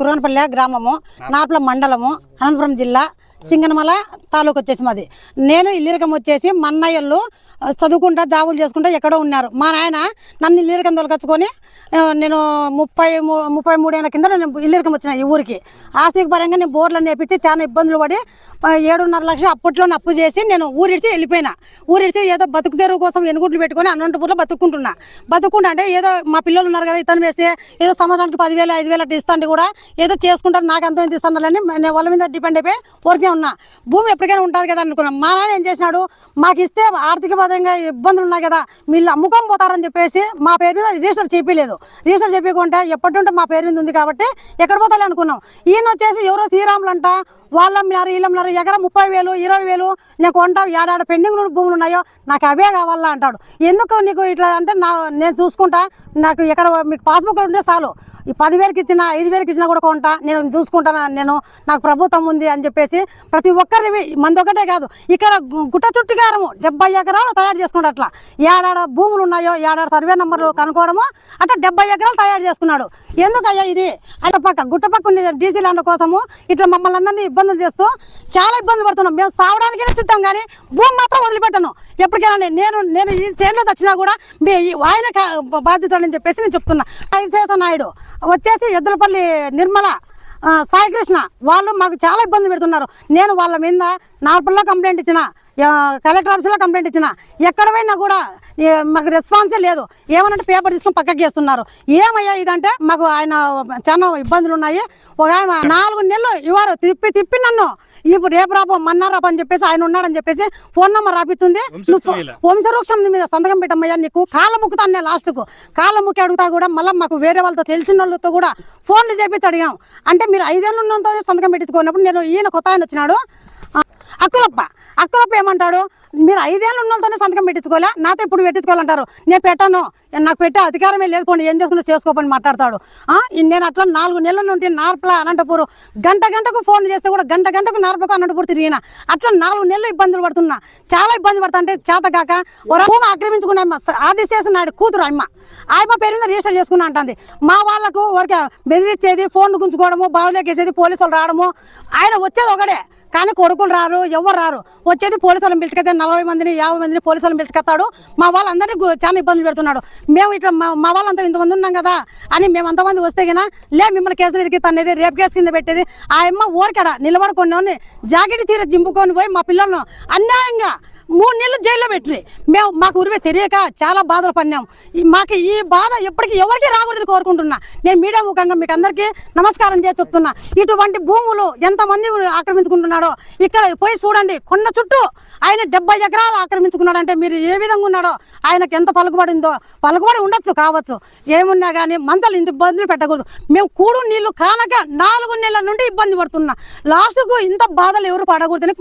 కురవనపల్లె గ్రామము నార్పల మండలము అనంతపురం జిల్లా సింగనమల తాలూకు వచ్చేసి మాది. నేను ఇల్లిరకం వచ్చేసి మన్నయ్యలు చదువుకుంటా జాబులు చేసుకుంటా ఎక్కడో ఉన్నారు. మా నాయన నన్ను ఇల్లిరకం తొలగచ్చుకొని నేను ముప్పై మూ- ముప్పై మూడేళ్ళ కింద నేను ఇల్లిరకం వచ్చిన ఈ ఊరికి. ఆస్తిక పరంగా నేను బోర్లను నేర్పించి చాలా ఇబ్బందులు పడి ఏడున్నర లక్షలు అప్పట్లో అప్పు చేసి నేను ఊరిడిచి వెళ్ళిపోయినా. ఊరిడిచి ఏదో బతుకు తెరువు కోసం ఎనుగుడ్లు పెట్టుకొని అనంతపూర్లో బతుకుంటున్నా బతుకుంటా అంటే ఏదో మా పిల్లలు ఉన్నారు కదా ఇతను వేస్తే ఏదో సంవత్సరానికి పదివేలు ఐదు వేలు అట్లా ఇస్తాను కూడా ఏదో చేసుకుంటారు నాకు అంత ఇస్తాను నేను వాళ్ళ మీద డిపెండ్ అయిపోయి ఊరికే ఉన్నా భూమి ఎప్పటికైనా ఉంటుంది కదా అనుకున్నాం. మా నాన్న ఏం చేసినాడు మాకు ఇస్తే ఆర్థిక పరంగా ఇబ్బందులు ఉన్నాయి కదా వీళ్ళు అమ్ముకొని పోతారని చెప్పేసి మా పేరు మీద రిజిస్టర్ చేపించలేదు రిజిస్టర్ చెప్పకుంటే ఎప్పటి ఉంటే మా పేరు మీద ఉంది కాబట్టి ఎక్కడ పోతాలి అనుకున్నాం. ఈయన వచ్చేసి ఎవరో శ్రీరాములు అంట వాళ్ళ అమ్మినారు వీళ్ళు అమ్మినారు ఎకరం ముప్పై వేలు ఇరవై వేలు నీకు కొంట ఏడాడ పెండింగ్ భూములు ఉన్నాయో నాకు అవే కావాలా అంటాడు. ఎందుకు నీకు ఇట్లా అంటే నా నేను చూసుకుంటా నాకు ఎక్కడ మీకు పాస్బుక్ ఉంటే చాలు. ఈ పదివేలకి ఇచ్చిన ఐదు వేలకి ఇచ్చినా కూడా కొంటా నేను చూసుకుంటాను నేను నాకు ప్రభుత్వం ఉంది అని చెప్పేసి ప్రతి ఒక్కరిది మంది ఒకటే కాదు. ఇక్కడ గుట్ట చుట్టుకారము డెబ్బై ఎకరాలు తయారు చేసుకున్నాడు అట్లా. ఏడాడ భూములు ఉన్నాయో ఏడాడ సర్వే నెంబర్లు కనుక్కోవడము అట్లా డెబ్బై ఎకరాలు తయారు చేసుకున్నాడు. ఎందుకయ్యా ఇది? అట్ట పక్క గుట్ట పక్క ఉంది డీసీ ల్యాండ్ కోసము ఇట్లా మమ్మల్ని అందరినీ ఇబ్బందులు చేస్తూ చాలా ఇబ్బందులు పడుతున్నాం. మేము సావడానికైనా సిద్ధం కానీ భూమి మాత్రం వదిలిపెట్టను. ఎప్పటికైనా నేను- నేను ఈ సేన్లో వచ్చినా కూడా మీ ఆయన కా- బాధ్యత అని చెప్పేసి నేను చెప్తున్నా. ఐశేష నాయుడు వచ్చేసి ఎద్దులపల్లి నిర్మల సాయికృష్ణ వాళ్ళు మాకు చాలా ఇబ్బంది పెడుతున్నారు. నేను వాళ్ళ మీద నార్పల్లో కంప్లైంట్ ఇచ్చిన కలెక్టర్ ఆఫీస్లో కంప్లైంట్ ఇచ్చిన. ఎక్కడ పోయినా కూడా మాకు రెస్పాన్సే లేదు. ఏమనంటే పేపర్ తీసుకొని పక్కకి వేస్తున్నారు. ఏమయ్యా ఇదంటే మాకు ఆయన చాలా ఇబ్బందులు ఉన్నాయి ఒక ఆయన నాలుగు నెలలు ఇవ్వరు తిప్పి తిప్పి నన్ను ఇప్పుడు రేపు రాబో మన్నారాపు అని చెప్పేసి ఆయన ఉన్నాడని చెప్పేసి ఫోన్ నెంబర్ రాపిస్తుంది. నువ్వు వంశవృక్షం మీద సంతకం పెట్టమ్మయ్యా నీకు. కాళ్ళ ముక్కుతాను నేను లాస్ట్కు కాళ్ళ ముక్కి అడుగుతా కూడా మళ్ళీ మాకు వేరే వాళ్ళతో తెలిసిన వాళ్ళతో కూడా ఫోన్లు చేపించి అడిగాం. అంటే మీరు ఐదేళ్ళు ఉన్నంతో సంతకం పెట్టించుకున్నప్పుడు నేను ఈయన కొత్త ఆయన వచ్చినాడు. అక్కులప్ప. అక్కులప్ప ఏమంటాడు? మీరు ఐదేళ్ళు ఉన్నతోనే సంతకం పెట్టించుకోలే నాతో ఇప్పుడు పెట్టించుకోవాలంటారు? నేను పెట్టాను. నాకు పెట్టే అధికారమే లేదు పోనీ ఏం చేసుకుంటే చేసుకోపని మాట్లాడతాడు. నేను అట్లా నాలుగు నెలల నుండి నార్పల అనంతపూర్ గంట గంటకు ఫోన్ చేస్తే కూడా గంట గంటకు నార్పలకు అనంతపూర్ తిరిగిన. అట్లా నాలుగు నెలలు ఇబ్బందులు పడుతున్నా. చాలా ఇబ్బంది పడతా అంటే చేత కాక భూమి ఆక్రమించుకున్న అమ్మ ఆదిశేష నాయుడు కూతురు అమ్మ. ఆయమ్మ పేరు మీద రిజిస్టర్ చేసుకున్నా అంటుంది. మా వాళ్ళకు ఊరికే బెదిరించేది ఫోన్ గుంజుకోవడము బావులేకేసేది వేసేది పోలీసులు రావడము. ఆయన వచ్చేది ఒకడే. కానీ కొడుకులు రారు ఎవరు రారు. వచ్చేది పోలీసులను పిలుచుకెళ్తే నలభై మందిని యాభై మందిని పోలీసులను పిలుచుకెత్తాడు. మా వాళ్ళందరినీ చాలా ఇబ్బందులు పెడుతున్నాడు. మేము ఇట్లా మా మా వాళ్ళంతా ఇంతమంది ఉన్నాం కదా అని మేము అంతమంది వస్తే గినా లే మిమ్మల్ని కేసులు తిరిగి తనేది రేపు కేసు కింద పెట్టేది. ఆ అమ్మ ఊరికడ నిలబడుకొని జాకెట్ తీర జింపుకొని పోయి మా పిల్లలను అన్యాయంగా మూడు నెలలు జైల్లో పెట్టినాయి. మేము మాకు ఉరివే తెలియక చాలా బాధలు పడినాం. ఈ- మాకు ఈ బాధ ఎప్పటికీ ఎవరికి రాకూడదని కోరుకుంటున్నా. నేను మీడియా ముఖంగా మీకు అందరికీ నమస్కారం చేసి చెప్తున్నా. ఇటువంటి భూములు ఎంతమంది ఆక్రమించుకుంటున్నాడో ఇక్కడ పోయి చూడండి. కొండ చుట్టూ ఆయన డెబ్బై ఎకరాలు ఆక్రమించుకున్నాడంటే మీరు ఏ విధంగా ఉన్నాడో ఆయనకు ఎంత పలుకుబడిందో పలుకుబడి ఉండొచ్చు కావచ్చు. ఏమున్నా కానీ మంతలు ఇంత ఇబ్బందులు పెట్టకూడదు. మేము కూడు నీళ్ళు కానక నాలుగు నెలల నుండి ఇబ్బంది పడుతున్నా. లాస్ట్కు ఇంత బాధలు ఎవరు పడకూడదని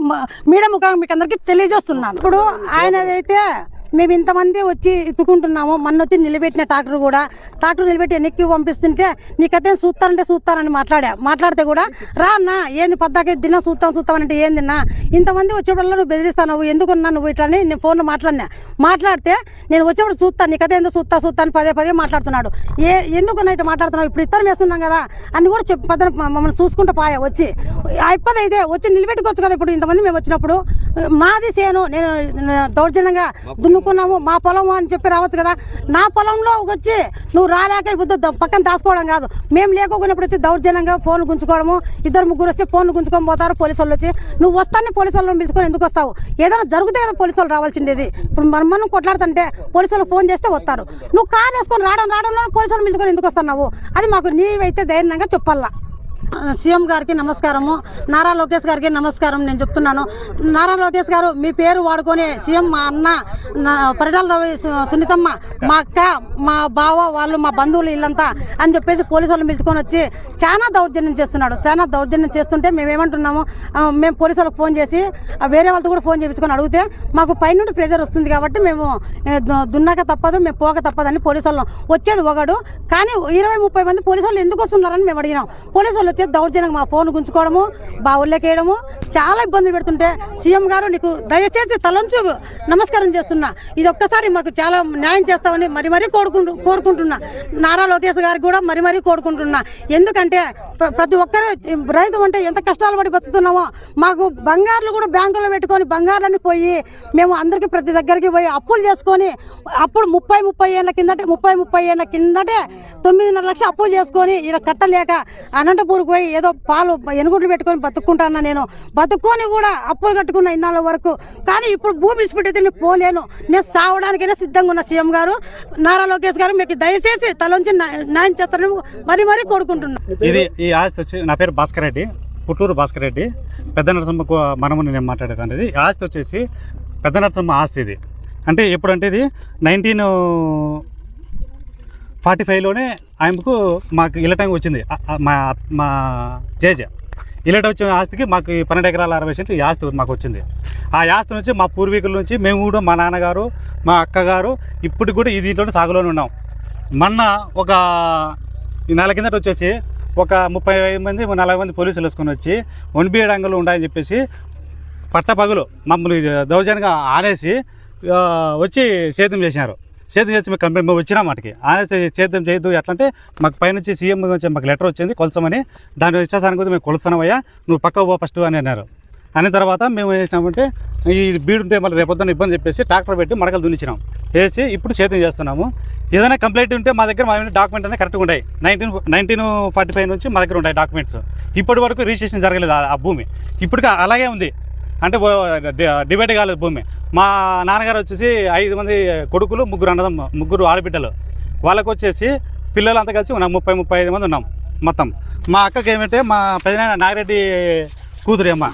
మీడియా ముఖంగా మీకు అందరికీ తెలియజేస్తున్నాను. ఇప్పుడు ఆయనదైతే మేము ఇంతమంది వచ్చి ఎత్తుకుంటున్నాము మొన్న వచ్చి నిలబెట్టిన ట్రాక్టర్ కూడా ట్రాక్టర్ నిలబెట్టి వెనక్కి పంపిస్తుంటే నీకైతే చూస్తారంటే చూస్తారని మాట్లాడా మాట్లాడితే కూడా రా అన్న ఏంది పద్దాకే దిన చూస్తాం చూస్తాం అంటే ఏందిన్నా ఇంతమంది వచ్చేటప్పుడు నువ్వు బెదిరిస్తావు ఎందుకున్నా నువ్వు ఇట్లా నేను ఫోన్లో మాట్లాడినా. మాట్లాడితే నేను వచ్చేప్పుడు చూస్తాను నీకైతే ఎందుకు చూస్తా చూస్తా అని పదే పదే మాట్లాడుతున్నాడు. ఏ ఎందుకు ఇట్లా మాట్లాడుతున్నావు? ఇప్పుడు ఇద్దరం వేస్తున్నాం కదా అని కూడా చెప్పి పద్దన మమ్మల్ని చూసుకుంటూ పాయ వచ్చి. అయిపోతే అయితే వచ్చి నిలబెట్టుకోవచ్చు కదా ఇప్పుడు ఇంతమంది మేము వచ్చినప్పుడు. మాది సేను నేను దౌర్జన్యంగా అనుకున్నాము మా పొలం అని చెప్పి రావచ్చు కదా. నా పొలంలో వచ్చి నువ్వు రాలేక ఇప్పుడు పక్కన దాచుకోవడం కాదు. మేము లేకపోయినప్పుడు వచ్చి దౌర్జన్యంగా ఫోన్ గుంజుకోవడము ఇద్దరు ముగ్గురు వస్తే ఫోన్లు గుంజుకొని పోతారు పోలీసు వాళ్ళు వచ్చి. నువ్వు వస్తానే పోలీసు వాళ్ళని పిలుచుకొని ఎందుకు వస్తావు? ఏదైనా జరిగితే కదా పోలీసు వాళ్ళు రావాల్సిండేది ఇప్పుడు మనం మనం కొట్లాడుతుంటే పోలీసు వాళ్ళు ఫోన్ చేస్తే వస్తారు. నువ్వు కార్ వేసుకొని రావడం రావడంలో పోలీసు వాళ్ళు పిలుచుకొని ఎందుకు వస్తున్నావు? అది మాకు నీవైతే ధైర్యంగా చెప్పాలా? సీఎం గారికి నమస్కారము నారా లోకేష్ గారికి నమస్కారం నేను చెప్తున్నాను. నారా లోకేష్ గారు మీ పేరు వాడుకొని సీఎం మా అన్న పరిటాల రవి సునీతమ్మ మా అక్క మా బావ వాళ్ళు మా బంధువులు ఇల్లంతా అని చెప్పేసి పోలీసు వాళ్ళు పిలుచుకొని వచ్చి చాలా దౌర్జన్యం చేస్తున్నాడు చాలా దౌర్జన్యం చేస్తుంటే మేము ఏమంటున్నాము మేము పోలీసు వాళ్ళకి ఫోన్ చేసి వేరే వాళ్ళతో కూడా ఫోన్ చేయించుకొని అడిగితే మాకు పైనుండి ప్రెజర్ వస్తుంది కాబట్టి మేము దు- దున్నాక తప్పదు మేము పోక తప్పదని పోలీసు వాళ్ళు వచ్చేది ఒకడు. కానీ ఇరవై ముప్పై మంది పోలీసు వాళ్ళు ఎందుకు వస్తున్నారని మేము అడిగినాం. పోలీసు వాళ్ళు వాళ్ళు వచ్చి దౌర్జన్యంగా మా ఫోన్ గుంజుకోవడము బావుల్లోకి వేయడము. చాలా ఇబ్బందులు పెడుతుంటే సీఎం గారు నీకు దయచేసి తలంచు నమస్కారం చేస్తున్నా. ఇది ఒక్కసారి మాకు చాలా న్యాయం చేస్తామని మరి మరీ కోరుకుంటు కోరుకుంటున్నా. నారా లోకేష్ గారికి కూడా మరి మరీ కోరుకుంటున్నా. ఎందుకంటే ప్రతి ఒక్కరు రైతు అంటే ఎంత కష్టాలు పడి బతుకుతున్నామో మాకు బంగారులు కూడా బ్యాంకులో పెట్టుకొని బంగారులన్నీ పోయి మేము అందరికీ ప్రతి దగ్గరికి పోయి అప్పులు చేసుకొని అప్పుడు ముప్పై ముప్పై ఏళ్ళ కిందటే ముప్పై ముప్పై ఏళ్ళ కిందటే తొమ్మిదిన్నర లక్షలు అప్పులు చేసుకొని ఇక్కడ కట్టలేక అనంతపూర్ ఊరికి పోయి ఏదో పాలు ఎనుగుడ్లు పెట్టుకొని బతుక్కుంటాను నేను? బతుక్కొని కూడా అప్పులు కట్టుకున్న ఇన్నాళ్ళ వరకు. కానీ ఇప్పుడు భూమి ఇచ్చిపెట్టి నేను పోలేను. నేను సావడానికైనా సిద్ధంగా ఉన్న సీఎం గారు. నారా లోకేష్ గారు మీకు దయచేసి తలొంచి న్యాయం చేస్తారని మరి మరీ కోరుకుంటున్నాను ఇది ఈ ఆస్తి వచ్చి నా పేరు భాస్కర్ రెడ్డి పుట్టూరు భాస్కర్ రెడ్డి. పెద్ద నరసింహ మనముని నేను మాట్లాడేది ఇది. ఆస్తి వచ్చేసి పెద్ద నరసింహ ఆస్తి ఇది. అంటే ఎప్పుడంటే ఇది నైన్టీన్ ఫార్టీ ఫైవ్లోనే ఆయనకు మాకు ఇల్లటం వచ్చింది. మా మా జేజ. ఇల్లట వచ్చిన ఆస్తికి మాకు ఈ పన్నెండు ఎకరాల అరవై సెంట్లు ఈ ఆస్తి మాకు వచ్చింది. ఆ ఆస్తి నుంచి మా పూర్వీకుల నుంచి మేము కూడా మా నాన్నగారు మా అక్కగారు ఇప్పుడు కూడా ఈ దీంట్లోనే సాగులోనే ఉన్నాం. మొన్న ఒక నెల కిందట వచ్చేసి ఒక ముప్పై మంది నలభై మంది పోలీసులు వేసుకొని వచ్చి ఒన్బిఏడ్ అంగలు ఉన్నాయని చెప్పేసి పట్టపగులు మమ్మల్ని దౌర్జన్యంగా ఆనేసి వచ్చి సేద్యం చేసినారు. సేద్యం చేసి మీకు కంపెనీ మేము వచ్చినా మాటకి ఆయన సేద్యం చేయొద్దు ఎట్లా అంటే మాకు పైనుంచి సీఎం నుంచి మాకు లెటర్ వచ్చింది కొలసమని దాని ఇచ్చేసానికి కూడా మేము కొలుస్తున్నామయ్యా నువ్వు పక్క పో ఫస్ట్ అని అన్నారు. అనే తర్వాత మేము ఏం చేసినామంటే ఈ బీడు ఉంటే మళ్ళీ రేపొద్దున ఇబ్బంది చెప్పేసి ట్రాక్టర్ పెట్టి మడకలు దున్నిచ్చినాం. వేసి ఇప్పుడు సేద్యం చేస్తున్నాము. ఏదైనా కంప్లైంట్ ఉంటే మా దగ్గర మా డాక్యుమెంట్ అనేది కరెక్ట్గా ఉంటాయి. నైన్టీన్ నైన్టీన్ ఫార్టీ ఫైవ్ నుంచి మా దగ్గర ఉంటాయి డాక్యుమెంట్స్. ఇప్పటి వరకు రిజిస్ట్రేషన్ జరగలేదు ఆ- భూమి. ఇప్పటికీ అలాగే ఉంది. అంటే డిబేట్ కాలేదు భూమి. మా నాన్నగారు వచ్చేసి ఐదు మంది కొడుకులు ముగ్గురు అన్నదమ్మ ముగ్గురు ఆడబిడ్డలు. వాళ్ళకు వచ్చేసి పిల్లలు అంతా కలిసి ఉన్నాం. ముప్పై ముప్పై ఐదు మంది ఉన్నాం మొత్తం. మా అక్కకి ఏమంటే మా పెదనాయన నాగిరెడ్డి కూతురు అమ్మ.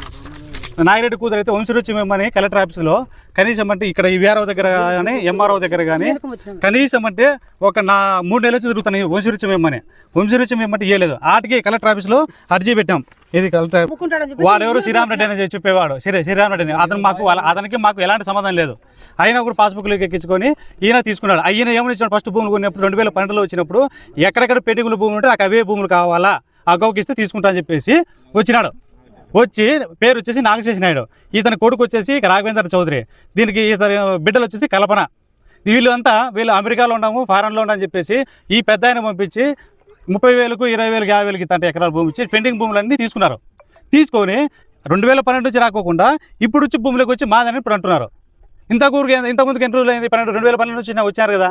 నాగిరెడ్డి కూతురు అయితే వంశరుచి మేమని కలెక్టర్ ఆఫీస్లో కనీసం అంటే ఇక్కడ ఈ వీఆర్ఓ దగ్గర కానీ ఎంఆర్ఓ దగ్గర కానీ. కనీసం అంటే ఒక నా మూడు నెలలు వచ్చి తిరుగుతాను వంశరుచి మేమని వంశరుచి మేమంటే ఇయ్యలేదు ఆటికి కలెక్టర్ ఆఫీస్లో అర్జీ పెట్టాం. ఇది కలెక్టర్? వాడెవరు? శ్రీరామ్ రెడ్డి అని చెప్పేవాడు. శ్రీ శ్రీరామ్ రెడ్డి. అతను మాకు అతనికి మాకు ఎలాంటి సంబంధం లేదు. అయినా కూడా పాస్బుక్లు ఎక్కించుకొని ఈయన తీసుకున్నాడు. ఈయన ఏమని ఇచ్చాడు? ఫస్ట్ భూములు కొన్నప్పుడు రెండు వేల పన్నెండులో వచ్చినప్పుడు ఎక్కడెక్కడ పెట్టుకుల భూములు ఉంటే నాకు అవే భూములు కావాలా? ఆ గౌకి ఇస్తే తీసుకుంటా అని చెప్పేసి వచ్చినాడు. వచ్చి పేరు వచ్చేసి నాగశేషి నాయుడు. ఇతని కొడుకు వచ్చేసి రాఘవేంద్ర చౌదరి. దీనికి ఇతని బిడ్డలు వచ్చేసి కల్పన. వీళ్ళు అంతా వీళ్ళు అమెరికాలో ఉన్నాము ఫారెన్లో ఉన్నామని చెప్పేసి ఈ పెద్ద ఆయన పంపించి ముప్పై వేలకు ఇరవై వేలకు యాభై వేలకి తంటే ఎకరాల భూమి ఇచ్చి పెండింగ్ భూములన్నీ తీసుకున్నారు. తీసుకొని రెండు వేల పన్నెండు నుంచి రాకోకుండా ఇప్పుడు వచ్చి భూములకు వచ్చి మాదని ఇప్పుడు అంటున్నారు. ఇంత ఊరికి ఇంత ముందుకు ఎన్ని రోజులు అయింది? పన్నెండు రెండు వేల పన్నెండు నుంచి వచ్చారు కదా.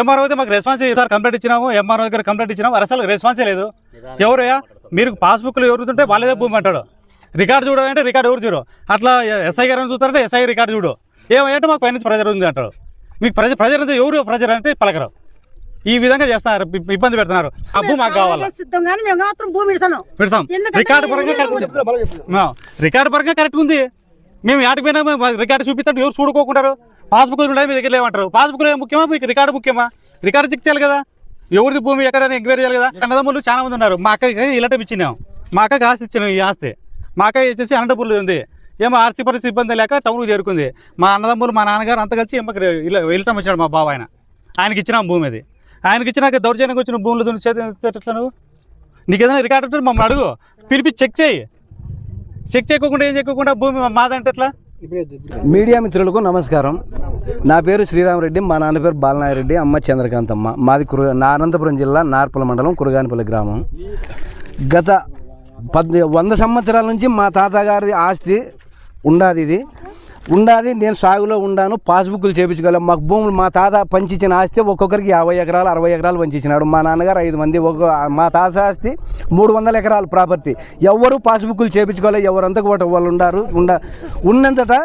ఎంఆర్ఓ అయితే మాకు రెస్పాన్స్ ఇస్తారు కంప్లైంట్ ఇచ్చినాము ఎంఆర్ఓ దగ్గర కంప్లైంట్ ఇచ్చినాము అసలు రెస్పాన్సే లేదు. ఎవరయ్యా? మీరు పాస్బుక్లు ఎవరుతుంటే వాళ్ళదే భూమి అంటాడు. రికార్డు చూడాలంటే రికార్డు ఎవరు చూడు అట్లా ఎస్ఐ గారిని చూస్తారంటే ఎస్ఐ రికార్డు చూడు. ఏమంటే మాకు పైనుంచి ప్రెజర్ ఉంది అంటాడు మీకు ప్రజ ప్రజర్ అంటే ఎవరు ప్రజర్ అంటే పలకరు. ఈ విధంగా చేస్తున్నారు ఇబ్- ఇబ్బంది పెడుతున్నారు. ఆ భూమి మాకు కావాలి? రికార్డు పరంగా రికార్డు పరంగా కరెక్ట్ ఉంది. మేము యాడికి పోయినా రికార్డు చూపిస్తాం ఎవరు చూడుకోకుంటారు? పాస్బుక్ ఉన్నాయి మీ దగ్గర లేవంటారు పాస్బుక్ ముఖ్యమా? మీకు రికార్డు ముఖ్యమా? రికార్డు చెక్ చేయాలి కదా? ఎవరిది భూమి ఎక్కడైనా ఎంక్వైరీ చేయాలి కదా? అన్నదమ్ములు చాలా మంది ఉన్నారు. మా అక్కకి ఇలాంటి ఇచ్చినాం. మా అక్కకి ఆస్తి ఇచ్చినాం ఈ ఆస్తి. మా అక్క వచ్చేసి అనంతపూర్లో ఉంది. ఏమో ఆర్థిక పరిస్థితి ఇబ్బంది లేక టౌన్కి చేరుకుంది. మా అన్నదమ్ములు మా నాన్నగారు అంతా కలిసి ఎమ్మకి ఇలా వెళ్తాం వచ్చాడు మా బావ ఆయన. ఆయనకి ఇచ్చిన భూమి అది. ఆయనకి ఇచ్చినాక దౌర్జన్యంగా వచ్చిన భూములు దున్ని చేతి ఎట్లా నువ్వు నీకు ఏదైనా రికార్డు ఉంటే మమ్మల్ని అడుగు. పిలిపి చెక్ చేయి. చెక్ చేయకుండా ఏం చేయకుండా భూమి మాదంటే ఎట్లా? మీడియా మిత్రులకు నమస్కారం. నా పేరు శ్రీరామరెడ్డి మా నాన్న పేరు బాలనాయరెడ్డి అమ్మ చంద్రకాంతమ్మ. మాది కురు నా అనంతపురం జిల్లా నార్పల మండలం కురగానిపల్లి గ్రామం. గత పద్ వంద సంవత్సరాల నుంచి మా తాతగారి ఆస్తి ఉండాది ఇది. ఉండాలి నేను సాగులో ఉండాను పాస్బుక్లు చేయించగలం మాకు భూములు మా తాత పంచిచ్చిన ఆస్తి ఒక్కొక్కరికి యాభై ఎకరాలు అరవై ఎకరాలు పంచిచ్చినాడు. మా నాన్నగారు ఐదు మంది ఒక మా తాత ఆస్తి మూడు వందల ఎకరాలు ప్రాపర్టీ. ఎవరు పాస్బుక్లు చేయించుకోవాలి ఎవరంతా కూడా వాళ్ళు ఉండారు ఉండ ఉన్నంతట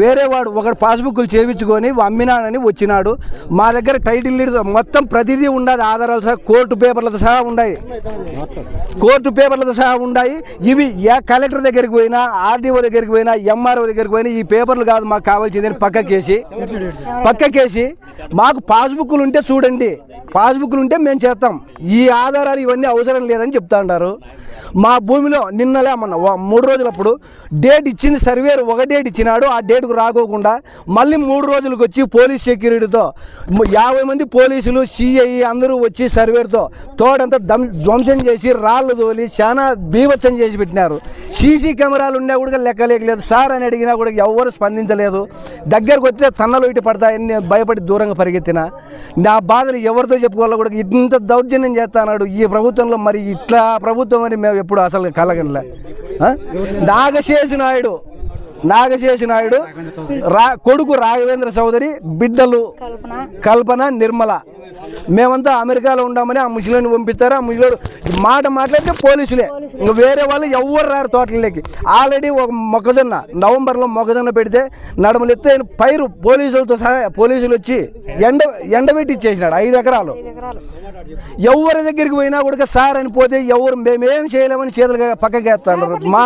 వేరే వాడు ఒకడు పాస్బుక్లు చేయించుకొని అమ్మినాడని వచ్చినాడు. మా దగ్గర టైటిల్ లీడ్ మొత్తం ప్రతిదీ ఉండదు ఆధారాలు సహా కోర్టు పేపర్లతో సహా ఉన్నాయి కోర్టు పేపర్లతో సహా ఉన్నాయి ఇవి ఏ కలెక్టర్ దగ్గరికి పోయినా ఆర్డీఓ దగ్గరికి పోయినా ఎంఆర్ఓ దగ్గరికి పోయినా ఈ పేపర్లు కాదు మాకు కావాల్సింది పక్కకేసి పక్కకేసి మాకు పాస్బుక్లు ఉంటే చూడండి పాస్బుక్లు ఉంటే మేము చేస్తాం. ఈ ఆధారాలు ఇవన్నీ అవసరం లేదని చెప్తా ఉంటారు మా భూమిలో నిన్నలే మొన్న మూడు రోజులప్పుడు డేట్ ఇచ్చింది సర్వేర్ ఒక డేట్ ఇచ్చినాడు ఆ డేట్కు రాకోకుండా మళ్ళీ మూడు రోజులకు వచ్చి పోలీస్ సెక్యూరిటీతో యాభై మంది పోలీసులు సిఐ అందరూ వచ్చి సర్వేర్తో తోడంతా దం ధ్వంసం చేసి రాళ్ళు తోలి చాలా బీభత్సం చేసి పెట్టినారు. సీసీ కెమెరాలు ఉన్నా కూడా లెక్కలేకలేదు. సార్ అని అడిగినా కూడా ఎవరు స్పందించలేదు. దగ్గరకు వస్తే తన్నలు ఇటు పడతాయని నేను భయపడి దూరంగా పరిగెత్తిన. నా బాధలు ఎవరితో చెప్పుకోవాలో కూడా ఇంత దౌర్జన్యం చేస్తాడు ఈ ప్రభుత్వంలో. మరి ఇట్లా ప్రభుత్వం అని మేము ఎప్పుడు అసలు కలగనలే నాగశేషు నాయుడు. నాగశేషు నాయుడు రా కొడుకు రాఘవేంద్ర చౌదరి బిడ్డలు కల్పన. నిర్మల. మేమంతా అమెరికాలో ఉన్నామని ఆ ముసలిని పంపిస్తారు. ఆ ముసలిడు మాట మాట్లాడితే పోలీసులే. ఇంకా వేరే వాళ్ళు ఎవరు రారు తోటలకి ఆల్రెడీ ఒక మొక్కజొన్న నవంబర్లో మొక్కజొన్న పెడితే నడుములు ఎత్తు పైరు పోలీసులతో సహా పోలీసులు వచ్చి ఎండ ఎండబెట్టి ఇచ్చేసినాడు ఐదు ఎకరాలు. ఎవరి దగ్గరికి పోయినా కూడా సార్ అని పోతే ఎవరు మేమేం చేయలేమని చేతులు పక్కకి వేస్తాడు మా